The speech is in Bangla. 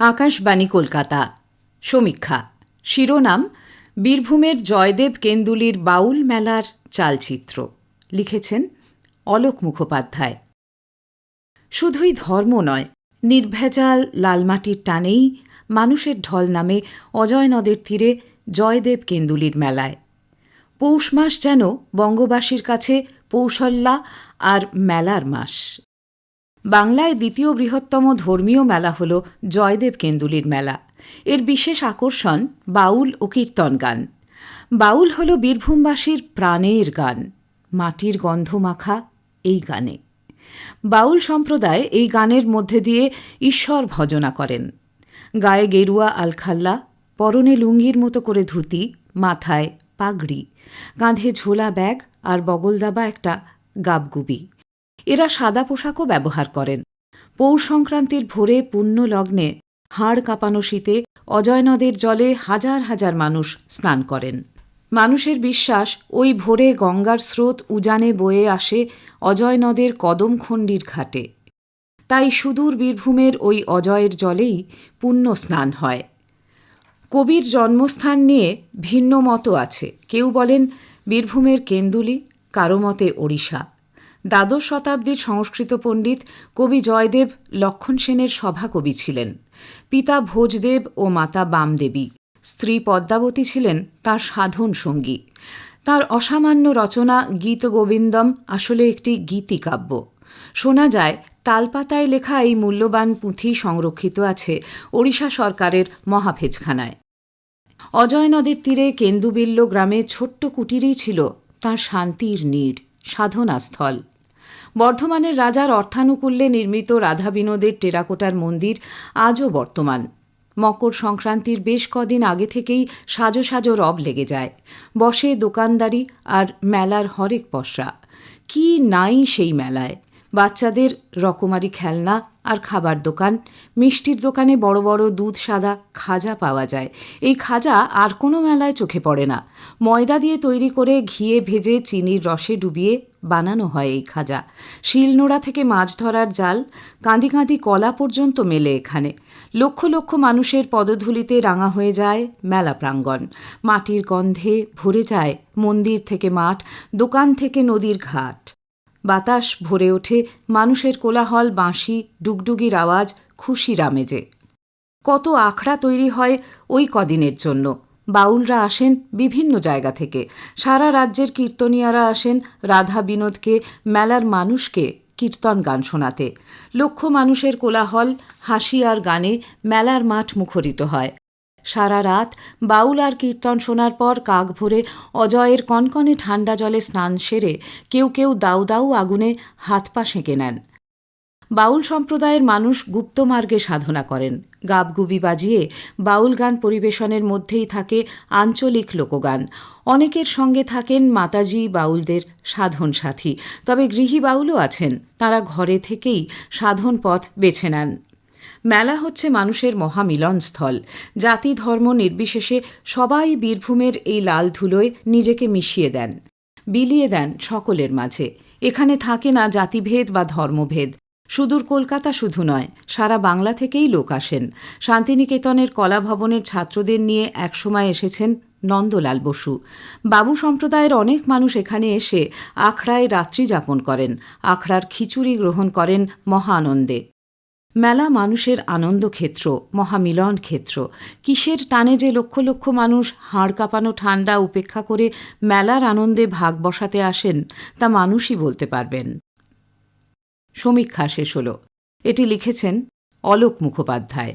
আকাশবাণী কলকাতা। সমীক্ষা। শিরোনাম, বীরভূমের জয়দেব কেন্দুলির বাউল মেলার চালচিত্র। লিখেছেন অলোক মুখোপাধ্যায়। শুধুই ধর্ম নয়, নির্ভেজাল লালমাটির টানেই মানুষের ঢল নামে অজয় নদের তীরে জয়দেব কেন্দুলির মেলায়। পৌষ মাস যেন বঙ্গবাসীর কাছে পৌষল্যা আর মেলার মাস। বাংলায় দ্বিতীয় বৃহত্তম ধর্মীয় মেলা হল জয়দেব কেন্দুলির মেলা। এর বিশেষ আকর্ষণ বাউল ও কীর্তন গান। বাউল হল বীরভূমবাসীর প্রাণের গান। মাটির গন্ধ মাখা এই গানে। বাউল সম্প্রদায় এই গানের মধ্যে দিয়ে ঈশ্বর ভজনা করেন। গায়ে গেরুয়া আলখাল্লা, পরনে লুঙ্গির মতো করে ধুতি, মাথায় পাগড়ি, কাঁধে ঝোলা ব্যাগ আর বগলদাবা একটা গাবগুবি। এরা সাদা পোশাকও ব্যবহার করেন। পৌষ সংক্রান্তির ভোরে পুণ্য লগ্নে হাড় কাঁপানো শীতে অজয় নদের জলে হাজার হাজার মানুষ স্নান করেন। মানুষের বিশ্বাস, ওই ভোরে গঙ্গার স্রোত উজানে বয়ে আসে অজয় নদের কদমখণ্ডির ঘাটে। তাই সুদূর বীরভূমের ওই অজয়ের জলেই পুণ্য স্নান হয়। কবির জন্মস্থান নিয়ে ভিন্ন মতো আছে। কেউ বলেন বীরভূমের কেন্দুলি, কারও মতে ওড়িশা। দ্বাদশ শতাব্দীর সংস্কৃত পণ্ডিত কবি জয়দেব লক্ষণ সেনের সভাকবি ছিলেন। পিতা ভোজদেব ও মাতা বামদেবী। স্ত্রী পদ্মাবতী ছিলেন তার সাধন সঙ্গী। তার অসামান্য রচনা গীত গোবিন্দম আসলে একটি গীতিকাব্য। শোনা যায়, তালপাতায় লেখা এই মূল্যবান পুঁথি সংরক্ষিত আছে ওড়িশা সরকারের মহাফেজখানায়। অজয় নদীর তীরে কেন্দুবিল্ল গ্রামে ছোট্ট কুটিরই ছিল তাঁর শান্তির নীড় সাধনাস্থল। বর্ধমানের রাজার অর্থানুকূল্যে নির্মিত রাধা বিনোদের টেরাকোটার মন্দির আজও বর্তমান। মকর সংক্রান্তির বেশ কদিন আগে থেকেই সাজো সাজো রব লেগে যায়। বসে দোকানদারি আর মেলার হরেক পশরা কি নাই সেই মেলায়? বাচ্চাদের রকমারি খেলনা আর খাবার দোকান। মিষ্টির দোকানে বড় বড় দুধ সাদা খাজা পাওয়া যায়। এই খাজা আর কোনো মেলায় চোখে পড়ে না। ময়দা দিয়ে তৈরি করে ঘিয়ে ভেজে চিনির রসে ডুবিয়ে বানানো হয় এই খাজা। শিলনোড়া থেকে মাছ ধরার জাল, কাঁদি কাঁদি কলা পর্যন্ত মেলে এখানে। লক্ষ লক্ষ মানুষের পদধূলিতে রাঙা হয়ে যায় মেলা প্রাঙ্গণ। মাটির গন্ধে ভরে যায় মন্দির থেকে মাঠ, দোকান থেকে নদীর ঘাট। বাতাস ভরে ওঠে মানুষের কোলাহল, বাঁশি, ডুগডুগির আওয়াজ, খুশির আমেজে। কত আখড়া তৈরি হয় ওই কদিনের জন্য। বাউলরা আসেন বিভিন্ন জায়গা থেকে। সারা রাজ্যের কীর্তনিয়ারা আসেন রাধা বিনোদকে, মেলার মানুষকে কীর্তন গান শোনাতে। লক্ষ মানুষের কোলাহল, হাসি আর গানে মেলার মাঠ মুখরিত হয়। সারা রাত বাউল আর কীর্তন শোনার পর কাক ভরে অজয়ের কনকনে ঠান্ডা জলে স্নান সেরে কেউ কেউ দাউ দাউ আগুনে হাত পা সেঁকে নেন। বাউল সম্প্রদায়ের মানুষ গুপ্তমার্গে সাধনা করেন। গাবগুবি বাজিয়ে বাউল গান পরিবেশনের মধ্যেই থাকে আঞ্চলিক লোকগান। অনেকের সঙ্গে থাকেন মাতাজি বাউলদের সাধন সাথী। তবে গৃহী বাউলও আছেন। তারা ঘরে থেকেই সাধন পথ বেছে নেন। মেলা হচ্ছে মানুষের মহামিলনস্থল জাতি ধর্ম নির্বিশেষে সবাই বীরভূমের এই লাল ধুলোয় নিজেকে মিশিয়ে দেন, বিলিয়ে দেন সকলের মাঝে। এখানে থাকে না জাতিভেদ বা ধর্মভেদ। সুদূর কলকাতা শুধু নয়, সারা বাংলা থেকেই লোক আসেন। শান্তিনিকেতনের কলা ভবনের ছাত্রদের নিয়ে একসময় এসেছেন নন্দলাল বসু। বাবু সম্প্রদায়ের অনেক মানুষ এখানে এসে আখড়ায় রাত্রি যাপন করেন, আখড়ার খিচুড়ি গ্রহণ করেন মহা আনন্দে মেলা মানুষের আনন্দ ক্ষেত্র, মহামিলন ক্ষেত্র। কিসের টানে যে লক্ষ লক্ষ মানুষ হাড় কাঁপানো ঠান্ডা উপেক্ষা করে মেলার আনন্দে ভাগ বসাতে আসেন, তা মানুষই বলতে পারবেন। সমীক্ষা শেষ হল। এটি লিখেছেন অলোক মুখোপাধ্যায়।